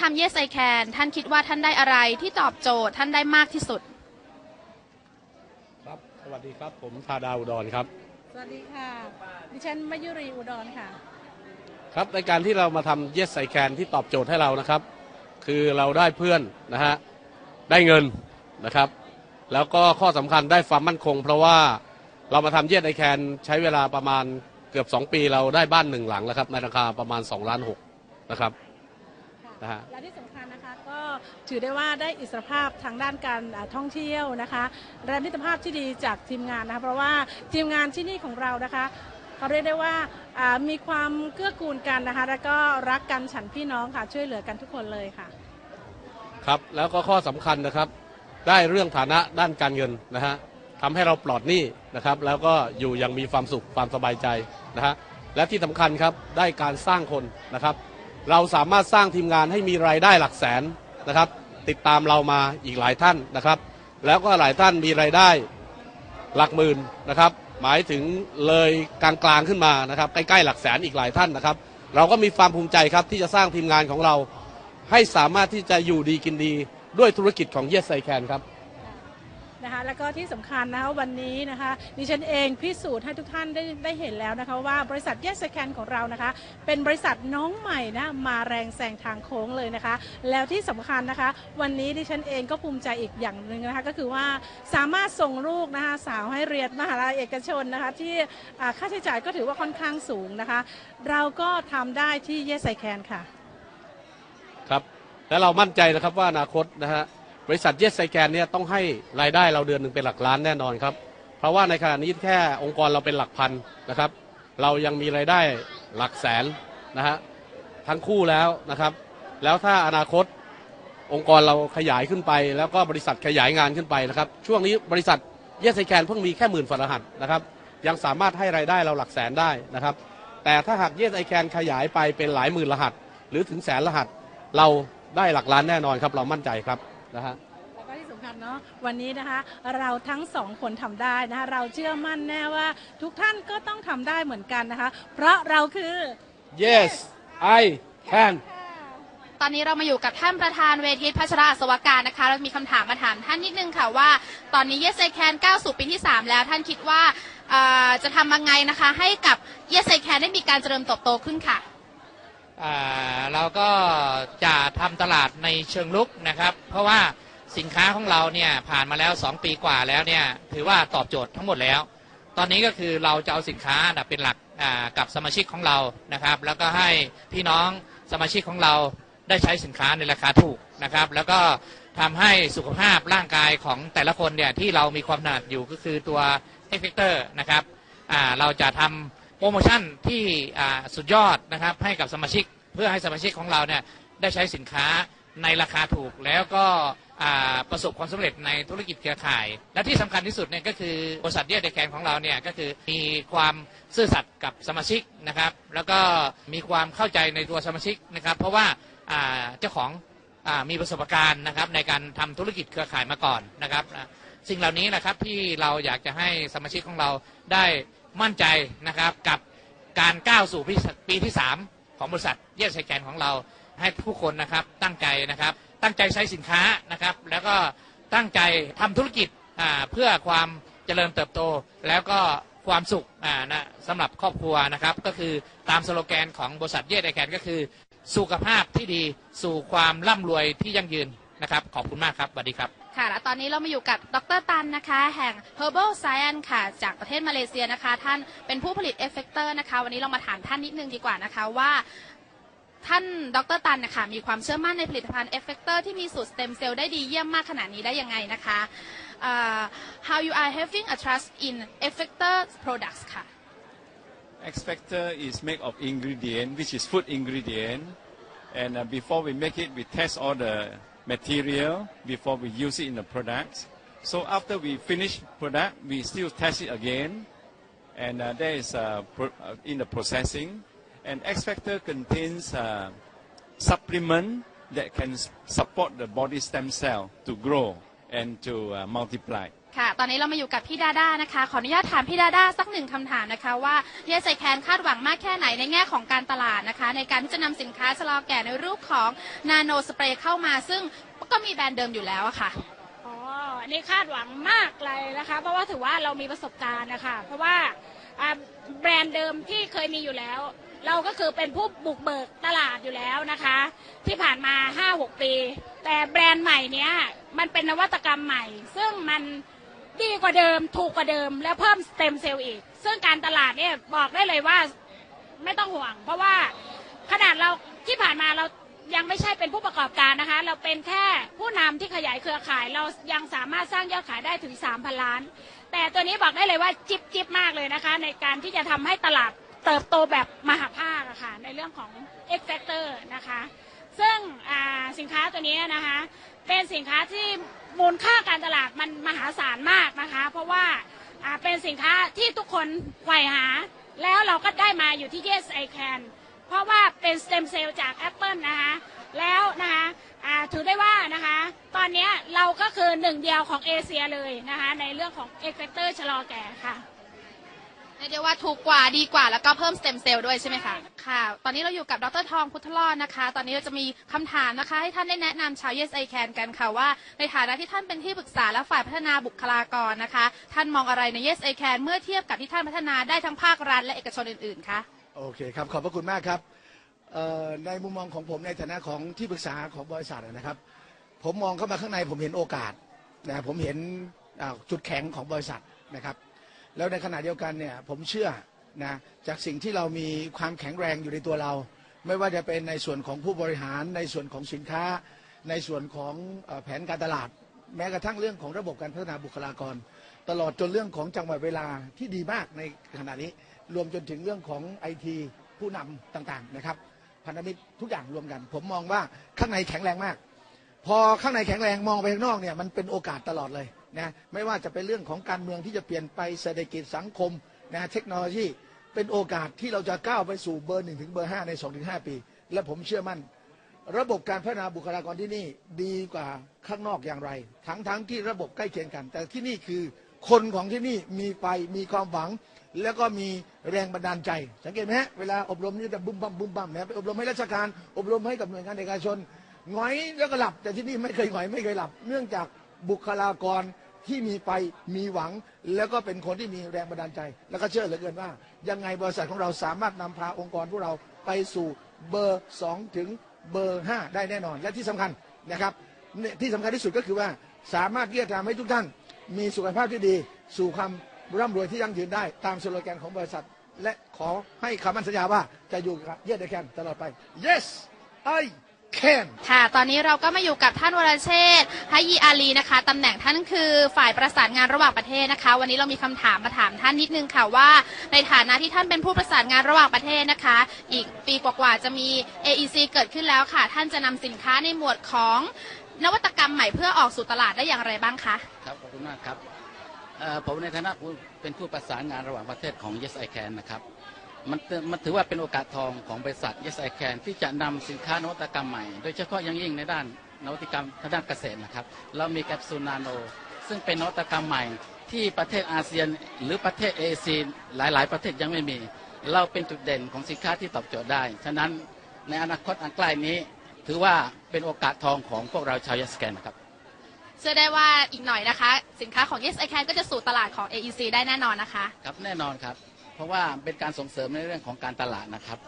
ทำ Yes I Can ท่านคิดว่าท่านได้อะไรที่ตอบโจทย์ท่านได้มากที่สุด ครับ สวัสดีครับผมธาดาอุดรครับ สวัสดีค่ะ ดิฉันมายุรีอุดรค่ะ ครับในการที่เรามาทำ Yes I Can ที่ตอบโจทย์ให้เรานะครับ คือเราได้เพื่อนนะฮะได้เงินนะครับ แล้วก็ข้อสำคัญได้ความมั่นคง เพราะว่าเรามาทำ Yes I Can ใช้เวลาประมาณเกือบ 2 ปีเราได้บ้านหนึ่งหลังแล้วครับในราคาประมาณ2ล้าน6นะครับ นะฮะ และที่สำคัญนะคะก็ถือได้ว่าได้อิสรภาพทางด้านการอ่าท่องเที่ยวนะคะและมิตรภาพที่ดีจากทีมงานนะคะเพราะว่าทีมงานที่นี่ของเรานะคะเขาเรียกได้ว่าอ่ามีความเกื้อกูลกันนะคะ แล้วก็รักกันฉันพี่น้องค่ะช่วยเหลือกันทุกคนเลยค่ะ ครับ แล้วก็ข้อสำคัญนะครับ ได้เรื่องฐานะด้านการเงินนะฮะทำให้เราปลอดหนี้นะครับ แล้วก็อยู่อยังมีความสุขความสบายใจนะฮะและที่สำคัญครับได้การสร้างคนนะครับ เราสามารถสร้างทีมงานให้มีรายได้หลักแสนนะครับ ติดตามเรามาอีกหลายท่านนะครับ แล้วก็หลายท่านมีรายได้หลักหมื่นนะครับ หมายถึงเลยกลางๆขึ้นมานะครับ ใกล้ๆหลักแสนอีกหลายท่านนะครับ เราก็มีความภูมิใจครับที่จะสร้างทีมงานของเรา ให้สามารถที่จะอยู่ดีกินดีด้วยธุรกิจของ Yes I Can ครับ นะคะแล้วก็ที่สำคัญนะคะวันนี้นะคะดิฉันเองพิสูจน์ให้ทุกท่านได้ได้เห็นแล้วนะคะว่าบริษัท Yes I Can ของเรานะคะ เป็นบริษัทน้องใหม่นะมาแรงแซงทางโค้งเลยนะคะ แล้วที่สำคัญนะคะ วันนี้ดิฉันเองก็ภูมิใจอีกอย่างหนึ่งนะคะก็คือว่าสามารถส่งลูกนะคะสาวให้เรียนมหาลัยเอกชนนะคะที่ค่าใช้จ่ายก็ถือว่าค่อนข้างสูงนะคะ เราก็ทำได้ที่ Yes I Can ค่ะ ครับและเรามั่นใจนะครับว่าอนาคตนะฮะ บริษัท Yes I Can เนี่ยต้องให้รายได้เราเดือนหนึ่งเป็นหลักล้านแน่นอนครับ เพราะว่าในขณะนี้แค่องค์กรเราเป็นหลักพันนะครับ เรายังมีรายได้หลักแสนนะฮะทั้งคู่แล้วนะครับ แล้วถ้าอนาคตองค์กรเราขยายขึ้นไป แล้วก็บริษัทขยายงานขึ้นไปนะครับ ช่วงนี้บริษัท Yes I Can เพิ่งมีแค่หมื่นฝรหัสนะครับยังสามารถให้รายได้เราหลักแสนได้นะครับ แต่ถ้าหาก Yes I Can ขยายไปเป็นหลายหมื่นรหัส หรือถึงแสนรหัส เราได้หลักล้านแน่นอนครับ เรามั่นใจครับ นะฮะแล้วก็ที่สำคัญเนาะวันนี้นะคะ เราทั้งสองคนทำได้นะคะ เราเชื่อมั่นแน่ว่า ทุกท่านก็ต้องทำได้เหมือนกันนะคะ เพราะเราคือ Yes I can ตอนนี้เรามาอยู่กับท่านประธานเวทีพัชราอัศวการนะคะ เรามีคำถามมาถามท่านนิดนึงค่ะว่า ตอนนี้ Yes I Can ก้าวสู่ปีที่ 3 แล้วท่านคิดว่าเอ่อจะทำยังไงนะคะ ให้กับ Yes I Can ได้มีการเจริญเติบโตขึ้นค่ะอ่า เราก็จะทำตลาดในเชิงลุกนะครับ เพราะว่าสินค้าของเราเนี่ยผ่านมาแล้ว 2 ปีกว่าแล้วเนี่ยถือว่าตอบโจทย์ทั้งหมดแล้ว ตอนนี้ก็คือเราจะเอาสินค้าเป็นหลักกับสมาชิกของเรานะครับ แล้วก็ให้พี่น้องสมาชิกของเราได้ใช้สินค้าในราคาถูกนะครับ แล้วก็ทำให้สุขภาพร่างกายของแต่ละคนเนี่ยที่เรามีความถนัดอยู่ก็คือตัวเอฟเฟกเตอร์นะครับเราจะทำ โปรโมชั่นที่สุดยอดนะครับให้กับสมาชิกเพื่อให้สมาชิกของเราเนี่ยได้ใช้สินค้าในราคาถูกแล้วก็ประสบความสำเร็จในธุรกิจเครือข่าย และที่สำคัญที่สุดเนี่ยก็คือบริษัทเดียเดแคนของเราเนี่ยก็คือมีความซื่อสัตย์กับสมาชิกนะครับแล้วก็มีความเข้าใจในตัวสมาชิกนะครับเพราะว่าเจ้าของอมีประสบการณ์นะครับในการทำธุรกิจเครือข่ายมาก่อนนะครับสิ่งเหล่านี้นะครับที่เราอยากจะให้สมาชิกของเราได้ มั่นใจนะครับกับการก้าวสู่ปีที่สามของบริษัทเยสไซแกนของเราให้ผู้คนนะครับตั้งใจนะครับตั้งใจใช้สินค้านะครับ แล้วก็ตั้งใจทำธุรกิจเพื่อความเจริญเติบโต แล้วก็ความสุขนะสำหรับครอบครัวนะครับ ก็คือตามสโลแกนของบริษัทเยสไซแกนก็คือสุขภาพที่ดีสู่ความร่ำรวยที่ยั่งยืนนะครับ ขอบคุณมากครับสวัสดีครับ ค่ะและตอนนี้เรามาอยู่กับดรตันนะคะ แห่ง Herbal Science ค่ะ จากประเทศมาเลเซียนะคะ ท่านเป็นผู้ผลิตเอฟเฟกเตอร์นะคะ วันนี้เรามาถามท่านนิดนึงดีกว่านะคะว่าท่านดรตันนะคะมีความเชื่อมั่นในผลิตภัณฑ์เอฟเฟกเตอร์ที่มีสูตรสเต็มเซลล์ได้ดีเยี่ยมมากขนาดนี้ได้ยังไงนะคะ uh, how you are having a trust in effector products ค่ะ X Factor is made of ingredient, which is food ingredient. And uh, before we make it, we test all the material before we use it in the product. So after we finish product, we still test it again. And uh, is uh, uh, in the processing. And X Factor contains uh, supplement that can support the body stem cell to grow and to uh, multiply. ค่ะ ตอนนี้เรามาอยู่กับพี่ดาด้านะคะ ขออนุญาตถามพี่ดาด้าสักหนึ่งคำถามนะคะ ว่าเยสไอแคนคาดหวังมากแค่ไหนในแง่ของการตลาดนะคะ ในการที่จะนำสินค้าชะลอแก่ในรูปของนาโนสเปรย์เข้ามา ซึ่งก็มีแบรนด์เดิมอยู่แล้วอะค่ะ อ๋ออันนี้คาดหวังมากเลยนะคะ เพราะว่าถือว่าเรามีประสบการณ์นะคะ เพราะว่าอ่าแบรนด์เดิมที่เคยมีอยู่แล้ว เราก็คือเป็นผู้บุกเบิกตลาดอยู่แล้วนะคะ ที่ผ่านมา 5-6 ปี แต่แบรนด์ใหม่เนี้ยมันเป็นนวัตกรรมใหม่ ซึ่งมัน ดีกว่าเดิมถูกกว่าเดิม แล้วเพิ่มสเต็มเซลล์อีก ซึ่งการตลาดเนี่ยบอกได้เลยว่าไม่ต้องห่วง เพราะว่าขนาดเราที่ผ่านมาเรายังไม่ใช่เป็นผู้ประกอบการนะคะ เราเป็นแค่ผู้นำที่ขยายเครือข่าย เรายังสามารถสร้างยอดขายได้ถึง 3,000 ล้าน แต่ตัวนี้บอกได้เลยว่าจิบจิบมากเลยนะคะ ในการที่จะทำให้ตลาดเติบโตแบบมหาภาคอะค่ะในเรื่องของ X Factor นะคะ ซึ่งสินค้าตัวนี้นะคะ เป็นสินค้าที่ มูลค่าการตลาดมันมหาศาลมากนะคะ เพราะว่าเป็นสินค้าที่ทุกคนใฝ่หา แล้วเราก็ได้มาอยู่ที่ Yes I Can เพราะว่าเป็นสเต็มเซลล์จาก Apple นะคะแล้วนะคะถือได้ว่านะคะ ตอนนี้เราก็คือหนึ่งเดียวของเอเชียเลยนะคะ ในเรื่องของเอ็กเฟกเตอร์ชะลอแก่ค่ะ เรียกว่าถูกกว่าดีกว่าแล้วก็เพิ่มสเต็มเซลล์ด้วยใช่ไหมคะค่ะ ตอนนี้เราอยู่กับดรทองพุทธรอดนะคะ ตอนนี้เราจะมีคำถามนะคะ ให้ท่านได้แนะนำชาว Yes I Can กันค่ะว่า ในฐานะที่ท่านเป็นที่ปรึกษาและฝ่ายพัฒนาบุคลากรนะคะ ท่านมองอะไรใน Yes I Can เมื่อเทียบกับที่ท่านพัฒนาได้ทั้งภาครัฐและเอกชนอื่นๆคะโอเคครับขอบพระคุณมากครับในมุมมองของผมในฐานะของที่ปรึกษาของบริษัทนะครับ ผมมองเข้ามาข้างในผมเห็นโอกาสนะผมเห็นจุดแข็งของบริษัทนะครับ แล้วในขณะเดียวกันเนี่ยผมเชื่อนะจากสิ่งที่เรามีความแข็งแรงอยู่ในตัวเรา ไม่ว่าจะเป็นในส่วนของผู้บริหาร ในส่วนของสินค้า ในส่วนของแผนการตลาด แม้กระทั่งเรื่องของระบบการพัฒนาบุคลากร ตลอดจนเรื่องของจังหวะเวลาที่ดีมากในขณะนี้ รวมจนถึงเรื่องของไอทีผู้นำต่างๆนะครับพันธมิตรทุกอย่างรวมกัน ผมมองว่าข้างในแข็งแรงมาก พอข้างในแข็งแรงมองไปข้างนอกเนี่ยมันเป็นโอกาสตลอดเลย นะไม่ว่าจะเป็นเรื่องของการเมืองที่จะเปลี่ยนไปเศรษฐกิจสังคมนะเทคโนโลยีเป็นโอกาสที่เราจะก้าวไปสู่เบอร์หนึ่งถึงเบอร์ห้าในสองถึงห้าปี และผมเชื่อมั่น ระบบการพัฒนาบุคลากรที่นี่ดีกว่าข้างนอกอย่างไร ทั้งทั้งที่ระบบใกล้เคียงกัน แต่ที่นี่คือคนของที่นี่มีไฟมีความหวัง แล้วก็มีแรงบันดาลใจ สังเกตไหมฮะเวลาอบรมนี่จะบุ้มบั่มบุ้มบั่มนะไปอบรมให้ราชการอบรมให้กับหน่วยงานเอกชนหงอยแล้วก็หลับ แต่ที่นี่ไม่เคยหงอยไม่เคยหลับ เนื่องจาก บุคลากรที่มีไฟมีหวัง แล้วก็เป็นคนที่มีแรงบันดาลใจ แล้วก็เชื่อเหลือเกินว่า ยังไงบริษัทของเราสามารถนำพาองค์กรพวกเราไปสู่เบอร์สองถึงเบอร์ 5 ได้แน่นอน และที่สำคัญนะครับ ที่สำคัญที่สุดก็คือว่าสามารถที่จะทำให้ทุกท่าน มีสุขภาพที่ดี สู่ความร่ำรวยที่ยั่งยืนได้ ตามสโลแกนของบริษัท และขอให้คำมั่นสัญญาว่าจะอยู่กับเย s ไ c แคนตลอดไป yes I can ค่ะตอนนี้เราก็มาอยู่กับท่านวรเชษฐ์ฮยีอาลีนะคะตำแหน่งท่านคือฝ่ายประสานงานระหว่างประเทศนะคะ วันนี้เรามีคำถามมาถามท่านนิดนึงค่ะว่า ในฐานะที่ท่านเป็นผู้ประสานงานระหว่างประเทศนะคะ อีกปีกว่าๆจะมี AEC เกิดขึ้นแล้วค่ะ ท่านจะนำสินค้าในหมวดของนวัตกรรมใหม่เพื่อออกสู่ตลาดได้อย่างไรบ้างคะครับขอบคุณมากครับเอ่อผมในฐานะผู้เป็นผู้ประสานงานระหว่างประเทศของ Yes I Can นะครับ มันเตมันถือว่าเป็นโอกาสทองของบริษัท Yes I Can ที่จะนำสินค้านวัตกรรมใหม่ โดยเฉพาะอยังยิ่งในด้านนวัตกรรมทางด้านเกษตรนะครับ เรามีแคปซูลนาโน ซึ่งเป็นนวัตกรรมใหม่ ที่ประเทศอาเซียนหรือประเทศเอเชียหลาย ๆ ประเทศยังไม่มี เราเป็นจุดเด่นของสินค้าที่ตอบโจทย์ได้ ฉะนั้นในอนาคตอันใกล้นี้ ถือว่าเป็นโอกาสทองของพวกเราชาว Yes I Can นะครับ เชื่อได้ว่าอีกหน่อยนะคะ สินค้าของ Yes I Can ก็จะสู่ตลาดของ AEC ได้แน่นอนนะคะ ครับแน่นอนครับ เพราะว่าเป็นการส่งเสริมในเรื่องของการตลาดนะครับ